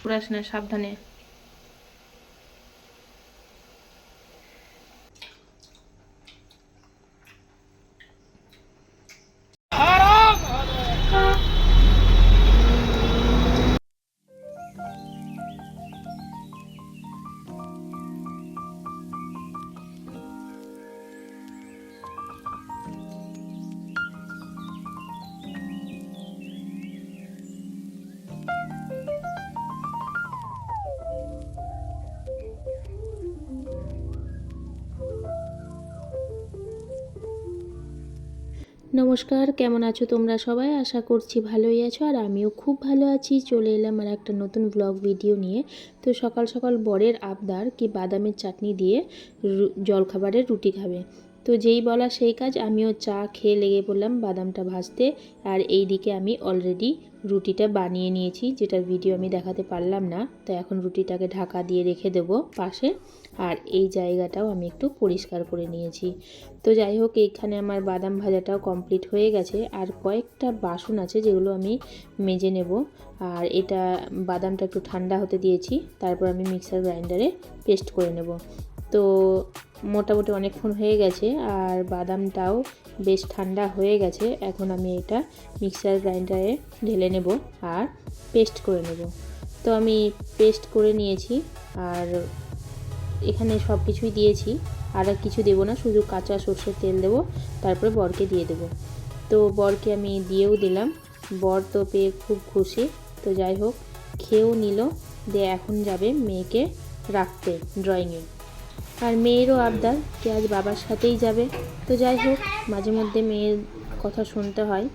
পুরাস সাবধানে নমস্কার, কেমন আছো তোমরা সবাই? আশা করছি ভালোই আছো আর আমিও খুব ভালো আছি। চলে এলাম আর একটা নতুন ব্লগ ভিডিও নিয়ে। তো সকাল সকাল বরের আবদার কি বাদামের চাটনি দিয়ে জলখাবারের রুটি খাবে। তো যেই বলা সেই কাজ, আমিও চা খেয়ে লেগে পড়লাম বাদামটা ভাজতে। আর এই দিকে আমি অলরেডি রুটিটা বানিয়ে নিয়েছি, যেটার ভিডিও আমি দেখাতে পারলাম না। তো এখন রুটিটাকে ঢাকা দিয়ে রেখে দেবো পাশে। আর এই জায়গাটাও আমি একটু পরিষ্কার করে নিয়েছি। তো যাই হোক এখানে আমার বাদাম ভাজাটাও কমপ্লিট হয়ে গেছে। আর কয়েকটা বাসন আছে যেগুলো আমি মেজে নেব। আর এটা বাদামটা একটু ঠান্ডা হতে দিয়েছি, তারপর আমি মিক্সার গ্রাইন্ডারে পেস্ট করে নেব। তো মোটামুটি অনেকক্ষণ হয়ে গেছে আর বাদামটাও বেশ ঠান্ডা হয়ে গেছে। এখন আমি এটা মিক্সার গ্রাইন্ডারে ঢেলে নেব আর পেস্ট করে নেব। তো আমি পেস্ট করে নিয়েছি আর এখানে সব কিছুই দিয়েছি। আর কিছু দেবো না, শুধু কাঁচা সর্ষের তেল দেবো, তারপরে বরকে দিয়ে দেবো। তো বরকে আমি দিয়েও দিলাম। বর তো পেয়ে খুব খুশি। তো যাই হোক, খেয়েও নিল, দিয়ে এখন যাবে মেয়েকে রাখতে ড্রয়িংয়ে আর মেয়েরও আবদার যে আজ বাবার সাথেই যাবে। তো যাই হোক, মাঝে মধ্যে মেয়ের কথা শুনতে হয়।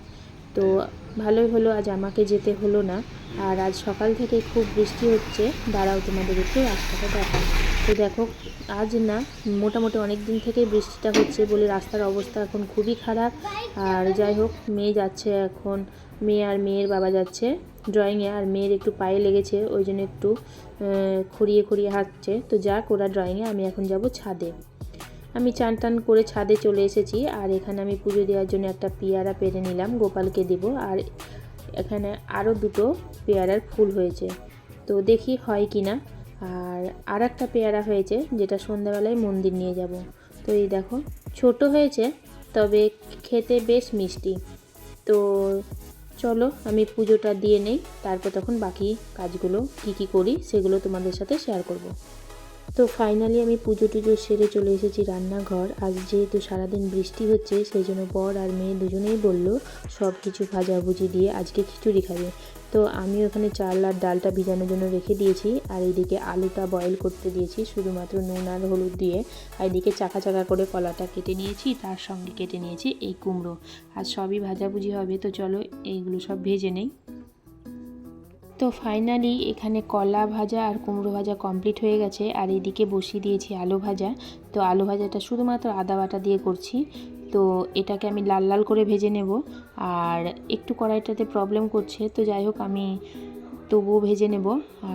তো ভালোই হলো, আজ আমাকে যেতে হলো না। আর আজ সকাল থেকে খুব বৃষ্টি হচ্ছে। দাঁড়াও তোমাদের একটু রাস্তাটা দেখাই। তো দেখো, আজ না মোটামুটি অনেক দিন থেকেই বৃষ্টিটা হচ্ছে বলে রাস্তার অবস্থা এখন খুবই খারাপ। আর যাই হোক, মেয়ে যাচ্ছে এখন মেয়ে আর মেয়ের বাবা যাচ্ছে ড্রয়িংয়ে আর মেয়ের একটু পায়ে লেগেছে, ওই জন্য একটু খুঁড়িয়ে খুঁড়িয়ে হাঁটছে। তো যাক, ওরা ড্রয়িংয়ে আমি এখন যাব ছাদে। আমি চান টান করে ছাদে চলে এসেছি, আর এখানে আমি পুজো দেওয়ার জন্য একটা পেয়ারা পেরে নিলাম, গোপালকে দেব। আর এখানে আরও দুটো পেয়ারার ফুল হয়েছে। তো দেখি হয় কি না আর আর একটা পেয়ারা হয়েছে, যেটা সন্ধ্যাবেলায় মন্দির নিয়ে যাব। তো এই দেখো, ছোট হয়েছে, তবে খেতে বেশ মিষ্টি। তো চলো, আমি পুজোটা দিয়ে নেই। তারপর তখন বাকি কাজগুলো কি কি করি, সেগুলো তোমাদের সাথে শেয়ার করব। তো ফাইনালি আমি পুজো টুজো সেরে চলে এসেছি রান্নাঘর। আজ যেহেতু সারাদিন বৃষ্টি হচ্ছে, সেই জন্য বর আর মেয়ে দুজনেই বলল সব কিছু ভাজাভুজি দিয়ে আজকে খিচুড়ি খাবে। তো আমি ওখানে চাল আর ডালটা ভিজানোর জন্য রেখে দিয়েছি, আর এইদিকে আলুটা বয়েল করতে দিয়েছি, শুধুমাত্র নুন আর হলুদ দিয়ে। আর এদিকে চাকা চাকা করে কলাটা কেটে নিয়েছি, তার সঙ্গে কেটে নিয়েছি এই কুমড়ো। আর সবই ভাজাভুজি হবে, তো চলো এইগুলো সব ভেজে নেই। তো ফাইনালি এখানে কলা ভাজা আর কুমড়ো ভাজা কমপ্লিট হয়ে গেছে, আর এদিকে বসিয়ে দিয়েছি আলু ভাজা। তো আলু ভাজাটা শুধুমাত্র আদা বাটা দিয়ে করছি। তো এটাকে আমি লাল লাল করে ভেজে নেব। আর একটু কড়াইটাতে প্রবলেম করছে, তো যাই হোক আমি তবুও ভেজে নেব।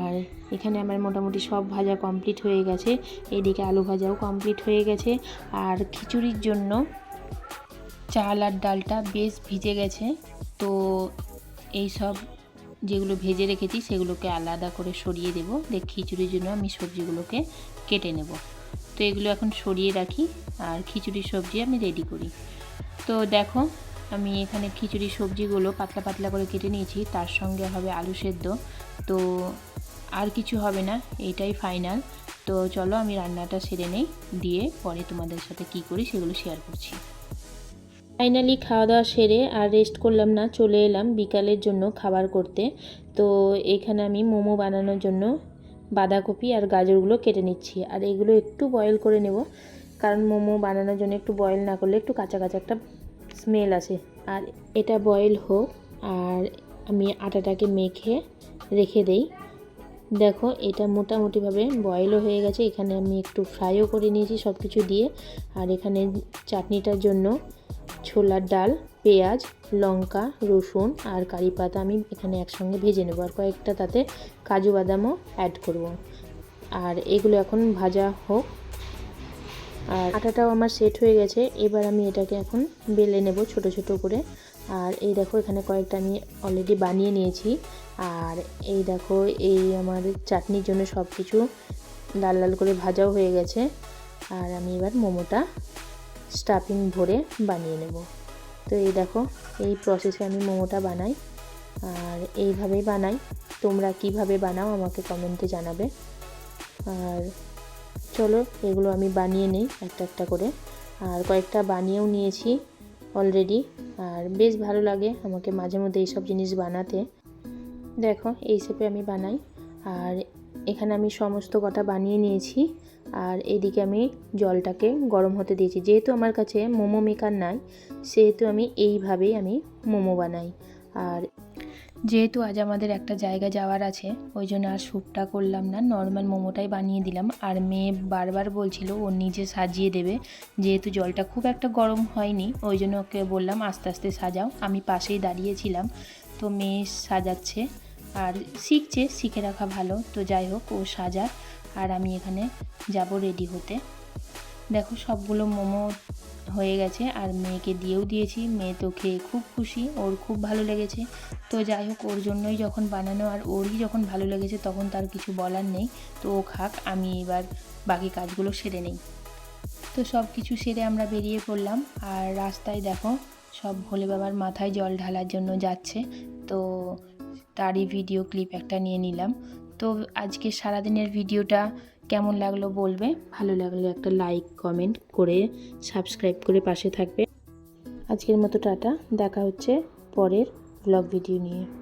আর এখানে আমার মোটামুটি সব ভাজা কমপ্লিট হয়ে গেছে। এদিকে আলু ভাজাও কমপ্লিট হয়ে গেছে। আর খিচুড়ির জন্য চাল আর ডালটা বেশ ভিজে গেছে। তো এই সব যেগুলো ভেজে রেখেছি, সেগুলোকে আলাদা করে সরিয়ে দেবো। দেখ, খিচুড়ির জন্য আমি সবজিগুলোকে কেটে নেব। তো এগুলো এখন সরিয়ে রাখি। আর খিচুড়ির সবজি আমি রেডি করি। তো দেখো, আমি এখানে খিচুড়ির সবজিগুলো পাতলা পাতলা করে কেটে নিয়েছি, তার সঙ্গে হবে আলু সেদ্ধ। তো আর কিছু হবে না, এটাই ফাইনাল তো চলো আমি রান্নাটা সেরে নেই, দিয়ে পরে তোমাদের সাথে কি করি সেগুলো শেয়ার করছি। ফাইনালি খাওয়া দাওয়া সেরে আর রেস্ট করলাম না, চলে এলাম বিকালের জন্য খাবার করতে। তো এখানে আমি মোমো বানানোর জন্য বাঁধাকপি আর গাজরগুলো কেটে নিচ্ছি। আর এগুলো একটু বয়েল করে নেব। কারণ মোমো বানানোর জন্য একটু বয়েল না করলে একটু কাঁচা কাঁচা একটা স্মেল আসে। আর এটা বয়েল হোক, আর আমি আটাটাকে মেখে রেখে দেই। দেখো, এটা মোটামুটিভাবে বয়েলও হয়ে গেছে। এখানে আমি একটু ফ্রাইও করে নিয়েছি সব কিছু দিয়ে। আর এখানে চাটনিটার জন্য ছোলার ডাল, পেঁয়াজ, লঙ্কা, রসুন আর কারি পাতা আমি এখানে একসঙ্গে ভেজে নেব। আর কয়েকটা তাতে কাজু বাদামও অ্যাড করব। আর এগুলো এখন ভাজা হোক। আর আটাটাও আমার সেট হয়ে গেছে। এবার আমি এটাকে এখন বেলে নেব ছোট ছোট করে। আর এই দেখো, এখানে কয়েকটা আমি অলরেডি বানিয়ে নিয়েছি। আর এই দেখো, এই আমার চাটনির জন্য সব কিছু লাল লাল করে ভাজাও হয়ে গেছে। আর আমি এবার মোমোটা স্টাফিং ভরে বানিয়ে নেব। তো এই দেখো, এই প্রসেসে আমি মোমোটা বানাই। আর এইভাবেই বানাই। তোমরা কীভাবে বানাও আমাকে কমেন্টে জানাবে। আর চলো, এগুলো আমি বানিয়ে নিই একটা একটা করে। আর কয়েকটা বানিয়েও নিয়েছি অলরেডি আর বেশ ভালো লাগে আমাকে মাঝে মধ্যে এইসব জিনিস বানাতে। দেখো, এই শেপে আমি বানাই। আর এখানে আমি সমস্ত কটা বানিয়ে নিয়েছি। আর এদিকে আমি জলটাকে গরম হতে দিয়েছি। যেহেতু আমার কাছে মোমো মেকার নাই, সেহেতু আমি এইভাবেই আমি মোমো বানাই। আর যেহেতু আজ আমাদের একটা জায়গা যাওয়ার আছে, ওই জন্য আর স্যুপটা করলাম না, নর্মাল মোমোটাই বানিয়ে দিলাম। আর মেয়ে বারবার বলছিল, ও নিজে সাজিয়ে দেবে। যেহেতু জলটা খুব একটা গরম হয়নি, ওই জন্য ওকে বললাম, আস্তে আস্তে সাজাও। আমি পাশেই দাঁড়িয়েছিলাম, তো মেয়ে সাজাচ্ছে আর শিখছে, শিখে রাখা ভালো। তো যাই হোক, ও সাজাক আর আমি এখানে যাব রেডি হতে। দেখো সবগুলো মোমো হয়ে গেছে আর মেয়েকে দিয়েও দিয়েছি। মেয়ে তো খেয়ে খুব খুশি, ওর খুব ভালো লেগেছে। তো যাই হোক, ওর জন্যই যখন বানানো আর ওরই যখন ভালো লেগেছে তখন তার কিছু বলার নেই। তো ও খাক, আমি এবার বাকি কাজগুলো সেরে নেই। তো সব কিছু সেরে আমরা বেরিয়ে পড়লাম আর রাস্তায় দেখো সব ভোলে বাবার মাথায় জল ঢালার জন্য যাচ্ছে। তো তারই ভিডিও ক্লিপ একটা নিয়ে নিলাম। তো আজকে সারাদিনের ভিডিওটা কেমন লাগল বলবে? ভালো লাগলে একটা লাইক কমেন্ট করে সাবস্ক্রাইব করে পাশে থাকবে। আজকের মতো টাটা, দেখা হচ্ছে পরের ব্লগ ভিডিও নিয়ে।